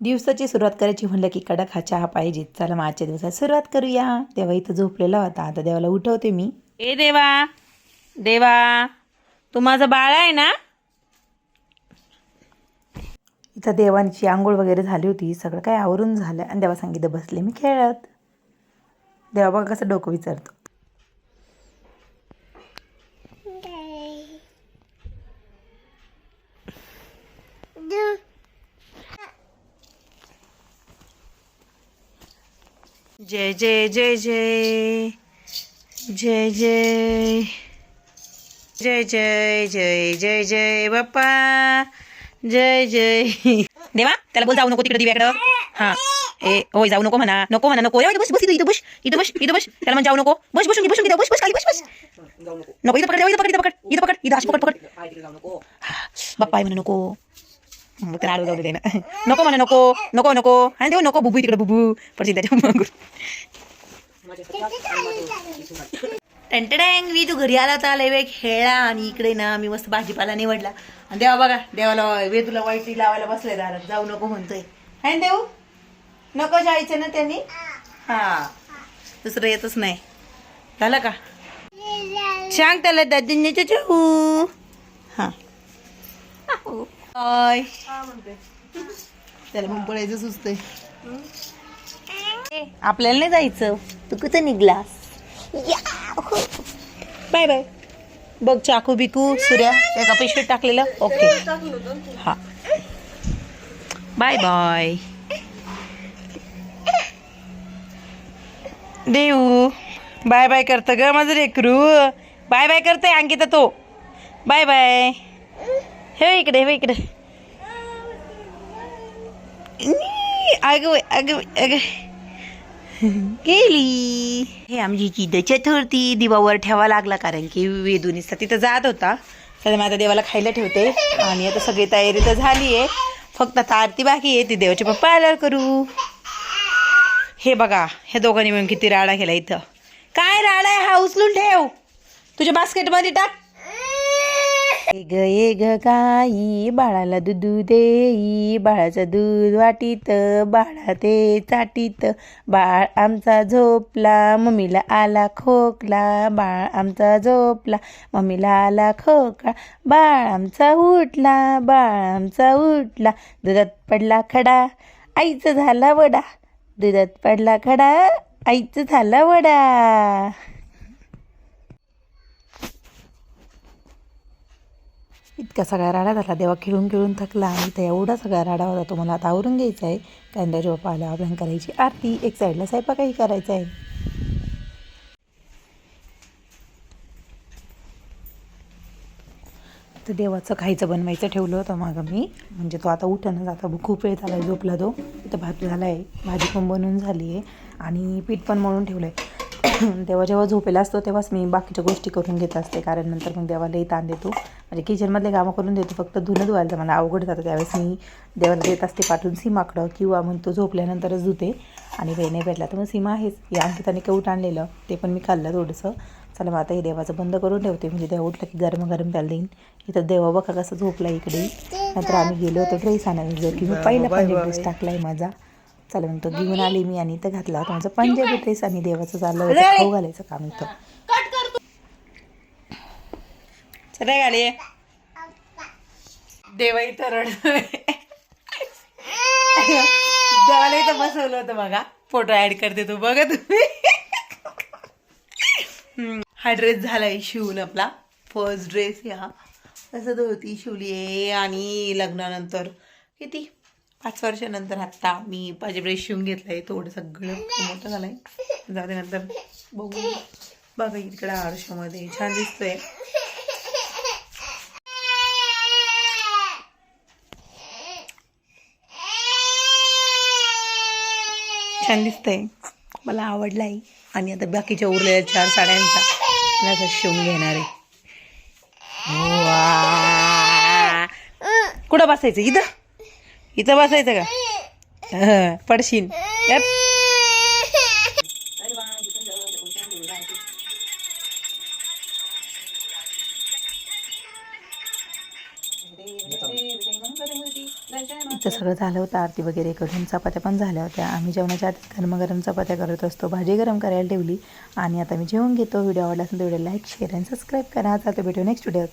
दिवसाची सुरुवात करायची म्हणलं की कडक हा चहा पाहिजे. चला मग आजच्या दिवसात सुरुवात करूया. तेव्हा इथं झोपलेला होता. आता देवाला उठवते मी. ए देवा देवा तू माझा बाळ आहे ना? इथं देवांची आंघोळ वगैरे झाली होती. सगळं काय आवरून झालं आणि देवा सांगितलं बसले मी खेळत. देवा बघा कसं डोकं विचारतो. जय जय जय जय जय जय जय जय जय जय जय बाप्पा जय जय देवा त्याला बोल जाऊ नको तिकडे दिव्याकडं हा ए होय जाऊ नको म्हणा नको म्हणा नको बस बस इथं इथं बस इथं बस इथं बस त्याला म्हण जाऊ नको बस बसून बसून घे बस बस खाली बस बस नको इथं पकड इथं पकड इथं पकड इथं पकड इथं पकड पकड हा, बाप्पा आहे म्हणा नको त्याला आडवं जाऊ दे ना नको म्हणा नको नको नको आणि देऊ नको बुबू तिकडे बुबू पडशील त्याच्या मग टंटडँग मी तू घरी आला तर लय वेळ खेळला आणि इकडे ना मी मस्त भाजीपाला निवडला. आणि देवा बघा देवाला वे तुला वाईटी लावायला बसले दारात. जाऊ नको म्हणतोय. हाय ना देऊ? नको जायचं ना त्यांनी? हा. दुसरं येतच नाही. झालं का? सांग त्याला दादीने जाऊ हा. हाय त्याला मग पडायचं सुचतंय. आपल्याला नाही जायचं. तू कुठं निघलास? Bye bye. बघ चाकू बिकू सूर्या एका पिशवीत टाकलेलं. ओके. हा. Bye bye. देऊ. बाय बाय करतं ग माझं रेकरू बाय बाय करतंय अंकिता तो. Bye bye. हे इकडे हे इकडे. अगं अगं अगं गेली. हे आमची चिद चतुर्थी दिवावर ठेवा लागला कारण की वेदुनीचा तिथं जात होता. तर मी आता देवाला खायला ठेवते. आणि आता सगळी तयारी तर झाली आहे. फक्त आता आरती बाकी आहे. ती देवाचे पप्पा आल्यावर करू. हे बघा हे दोघांनी मिळून किती राडा केला इथं. काय राडा आहे? हा उचलून ठेव. तुझ्या बास्केटमध्ये टाक. ए ग ए गाई बाळाला दूध देई बाळाचं दूध वाटीत बाळा ते चाटीत. बाळ आमचा झोपला मम्मीला आला खोकला. बाळ आमचा झोपला मम्मीला आला खोकला. बाळ आमचा उठला बाळ आमचा उठला. दुधात पडला खडा आईचं झाला वडा. दुधात पडला खडा आईचं झाला वडा. इतका सगळा राडा झाला देवा खेळून खेळून थकला आणि इथं एवढा सगळा राडा होता तो मला आता आवरून घ्यायचा आहे. कांदा जेव्हा आला आपण करायची आरती. एक साईडला स्वयंपाकही करायचा आहे. तर देवाचं खायचं बनवायचं ठेवलं होतं मागं मी. म्हणजे तो आता उठणं जाता खूप वेळ झाला आहे झोपला तो. इथं भात झाला आहे भाजी पण बनवून झाली आहे. आणि पीठ पण मळून ठेवलं आहे तेव्हा जेव्हा झोपेला असतो तेव्हाच मी बाकीच्या गोष्टी करून घेत असते. कारण नंतर मग देवालाही ताण देतो. म्हणजे किचनमधले कामं करून देतो फक्त धुणं धुवायला मला अवघड जातं. त्यावेळेस मी देवाला देत असते पाठवून सीमाकडं किंवा मग तो झोपल्यानंतरच धुते. आणि वेळ नाही भेटला तर मग सीमा आहेच. या अंकिताने केवट आणलेलं. ते पण मी खाल्लं थोडंसं. चला मग आता हे देवाचं बंद करून ठेवते. म्हणजे देवा उठलं की गरम गरम त्याला देईन. इथं देवा बघा कसं झोपला इकडे. नंतर आम्ही गेलो होतो ड्रेस आणायला जर की मी पहिला पंजाबी ड्रेस टाकला आहे माझा. चला मग तो घेऊन आली मी आणि इथं घातला होता. माझा पंजाबी ड्रेस आणि देवाचं चाललं होतं. खाऊ घालायचं काम इथं. सगळे गाडी. देवा इथं रडतोय देवाला इथं बसवलं होतं बघा. फोटो ऍड करते तू बघा तुम्ही. हा ड्रेस झालाय शिवून आपला. फर्स्ट ड्रेस ह्या असं धोती शिवली आहे. आणि लग्नानंतर किती? पाच वर्षानंतर आत्ता मी माझे ड्रेस शिवून घेतलाय. थोडं सगळं मोठं झालंय. जाऊ दे नंतर बघू. बघा इकडे आरशामध्ये. छान दिसतोय. छान दिसतंय. मला आवडलाय. आणि आता बाकीच्या उरलेल्या चार साड्यांचा मला शिवून घेणार आहे. वा. कुठं बसायचं? इथं? इथं बसायचं का? हं, आमचं सगळं झालं होतं आरती वगैरे करून चपात्या पण झाल्या होत्या. आम्ही जेवणाच्या आधीच गरम चपात्या करत असतो भाजी गरम करायला ठेवली. आणि आता मी जेवून घेतो. व्हिडिओ आवडला असेल तर व्हिडिओ लाईक शेअर आणि सबस्क्राईब करा. आता भेटू नेक्स्ट व्हिडिओ